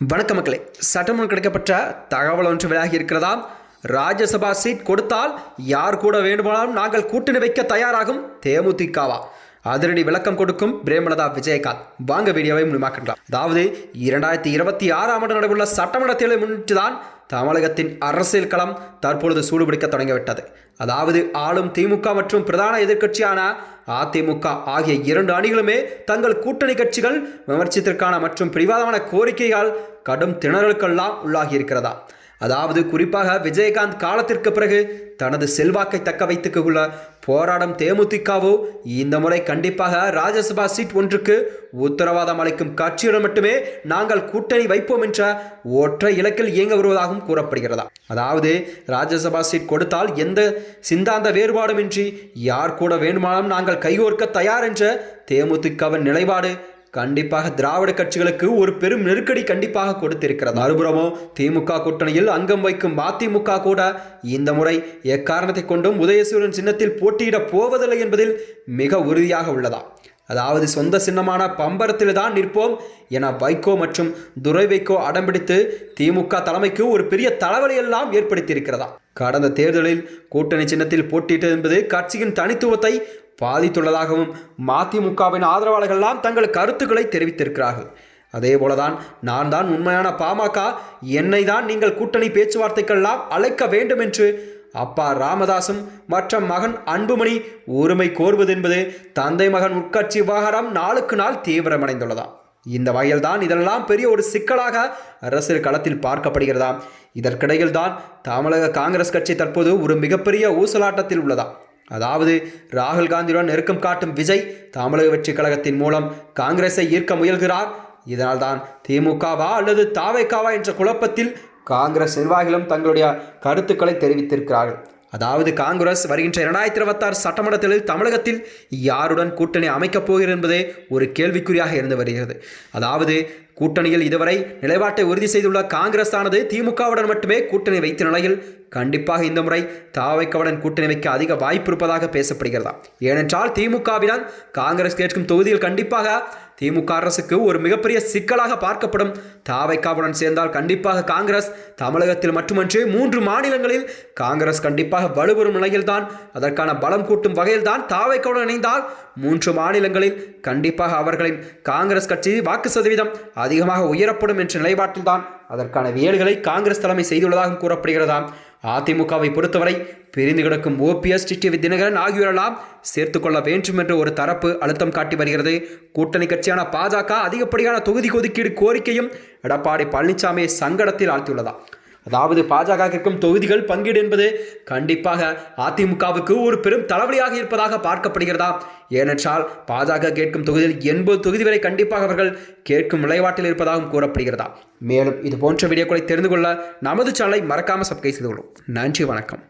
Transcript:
வணக்க மக்களே சட்டமன்றம் கிடைக்கப்பட்ட தகவல் ஒன்று விலகி இருக்கிறதா? ராஜ்யசபா சீட் கொடுத்தால் யார் கூட வேண்டுமானாலும் நாங்கள் கூட்டணி வைக்க தயாராகும் தேமுதிகவா. அதிரடி விளக்கம் கொடுக்கும் பிரேமலதா விஜயகாந்த். வாங்க வீடியோவை முன்மாக்கலாம் அதாவது இரண்டாயிரத்தி இருபத்தி ஆறாம் ஆண்டு நடைபெறுள்ள சட்டமன்ற தேர்தலை முன்னிட்டு தான் தமிழகத்தின் அரசியல் களம் தற்பொழுது சூடுபிடிக்க தொடங்கிவிட்டது. அதாவது ஆளும் திமுக மற்றும் பிரதான எதிர்க்கட்சியான அதிமுக ஆகிய இரண்டு அணிகளுமே தங்கள் கூட்டணி கட்சிகள் விமர்சித்திற்கான மற்றும் பிரிவாதமான கோரிக்கைகள் கடும் திணறலுக்கெல்லாம் உள்ளாகி இருக்கிறதா அதாவது குறிப்பாக விஜயகாந்த் காலத்திற்கு பிறகு தனது செல்வாக்கை தக்க வைத்துக் கொள்ள போராடும் தேமுதிகவோ இந்த முறை கண்டிப்பாக ராஜ்யசபா சீட் ஒன்றுக்கு உத்தரவாதம் அளிக்கும் கட்சியுடன் மட்டுமே நாங்கள் கூட்டணி வைப்போம் என்ற ஒற்றை இலக்கில் இயங்க வருவதாகவும் கூறப்படுகிறதா? அதாவது ராஜ்யசபா சீட் கொடுத்தால் எந்த சிந்தாந்த வேறுபாடுமின்றி யார் கூட வேண்டுமானாலும் நாங்கள் கைகோர்க்க தயார் என்ற தேமுதிகவின் நிலைப்பாடு கண்டிப்பாக திராவிட கட்சிகளுக்கு ஒரு பெரும் நெருக்கடி கண்டிப்பாக கொடுத்திருக்கிறது மறுபுறமோ திமுக கூட்டணியில் அங்கம் வைக்கும் மதிமுக கூட இந்த முறை எக்காரணத்தை கொண்டும் உதயசூரன் சின்னத்தில் போட்டியிடப் போவதில்லை என்பதில் மிக உறுதியாக உள்ளதா அதாவது சொந்த சின்னமான பம்பரத்தில் தான் நிற்போம் என வைகோ மற்றும் துரை வைகோ அடம்பிடித்து திமுக தலைமைக்கு ஒரு பெரிய தலைவலியெல்லாம் ஏற்படுத்தியிருக்கிறதா கடந்த தேர்தலில் கூட்டணி சின்னத்தில் போட்டியிட்டது என்பது கட்சியின் தனித்துவத்தை பாதித்துள்ளதாகவும் மதிமுகவின் ஆதரவாளர்கள்லாம் தங்கள் கருத்துக்களை தெரிவித்திருக்கிறார்கள். அதே போலதான் நான் தான் உண்மையான பாமக என்னை தான் நீங்கள் கூட்டணி பேச்சுவார்த்தைக்கெல்லாம் அழைக்க வேண்டும் என்று அப்பா ராமதாசும் மற்ற மகன் அன்புமணி உரிமை கோருவது என்பது தந்தை மகன் உட்கட்சி விவகாரம் நாளுக்கு நாள் தீவிரமடைந்துள்ளதாம். இந்த வகையில்தான் இதெல்லாம் பெரிய ஒரு சிக்கலாக அரசியல் களத்தில் பார்க்கப்படுகிறதாம். இதற்கிடையில் தான் தமிழக காங்கிரஸ் கட்சி தற்போது ஒரு மிகப்பெரிய ஊசலாட்டத்தில் உள்ளதா அதாவது ராகுல் காந்தியுடன் நெருக்கம் காட்டும் விஜய் தமிழக வெற்றி கழகத்தின் மூலம் காங்கிரஸை ஈர்க்க முயல்கிறார். இதனால்தான் திமுகவா அல்லது தாவேக்காவா என்ற குழப்பத்தில் காங்கிரஸ் நிர்வாகிகளும் தங்களுடைய கருத்துக்களை தெரிவித்திருக்கிறார்கள். அதாவது காங்கிரஸ் வருகின்ற இரண்டாயிரத்தி இருபத்தாறு சட்டமன்றத்தில் தமிழகத்தில் யாருடன் கூட்டணி அமைக்கப் போகிறது என்பதே ஒரு கேள்விக்குறியாக இருந்து வருகிறது. அதாவது கூட்டணியில் இதுவரை நிலைப்பாட்டை உறுதி செய்துள்ள காங்கிரஸ் ஆனது திமுகவுடன் மட்டுமே கூட்டணி வைத்த நிலையில் கண்டிப்பாக இந்த முறை தாவைக்கவுடன் கூட்டணி வைக்க அதிக வாய்ப்பு இருப்பதாக பேசப்படுகிறதா? ஏனென்றால் திமுகவினால் காங்கிரஸ் கேட்கும் தொகுதியில் கண்டிப்பாக திமுக அரசுக்கு ஒரு மிகப்பெரிய சிக்கலாக பார்க்கப்படும். தாவைக்காவுடன் சேர்ந்தால் கண்டிப்பாக காங்கிரஸ் தமிழகத்தில் மட்டுமன்றி மூன்று மாநிலங்களில் காங்கிரஸ் கண்டிப்பாக வலுவரும் நிலையில்தான் அதற்கான பலம் கூட்டும் வகையில்தான் தாவைக்காவுடன் இணைந்தால் மூன்று மாநிலங்களில் கண்டிப்பாக அவர்களின் காங்கிரஸ் கட்சி வாக்கு சதவீதம் அதிகமாக உயரப்படும் என்ற நிலைப்பாட்டில்தான் அதற்கான வேலைகளை காங்கிரஸ் தலைமை செய்துள்ளதாக கூறப்படுகிறதாம். அதிமுகவை பொறுத்தவரை பிரிந்து கிடக்கும் ஓபிஎஸ் டிடிவி தினகரன் ஆகியோரெல்லாம் சேர்த்துக்கொள்ள வேண்டும் என்று ஒரு தரப்பு அழுத்தம் காட்டி வருகிறது. கூட்டணி கட்சியான பாஜக அதிகப்படியான தொகுதி ஒதுக்கீடு கோரிக்கையும் எடப்பாடி பழனிசாமியை சங்கடத்தில் ஆழ்த்தியுள்ளதா அதாவது பாஜக கேட்கும் தொகுதிகள் பங்கீடு என்பது கண்டிப்பாக அதிமுகவுக்கு ஒரு பெரும் தலைவலியாக இருப்பதாக பார்க்கப்படுகிறதா? ஏனென்றால் பாஜக கேட்கும் தொகுதியில் எண்பது தொகுதி வரை கண்டிப்பாக அவர்கள் கேட்கும் நிலைப்பாட்டில் இருப்பதாகவும் கூறப்படுகிறதா? மேலும் இது போன்ற வீடியோக்களை தெரிந்து கொள்ள நமது சேனலை மறக்காமல் சப்ஸ்கிரைப் செய்து கொள்ளும். நன்றி வணக்கம்.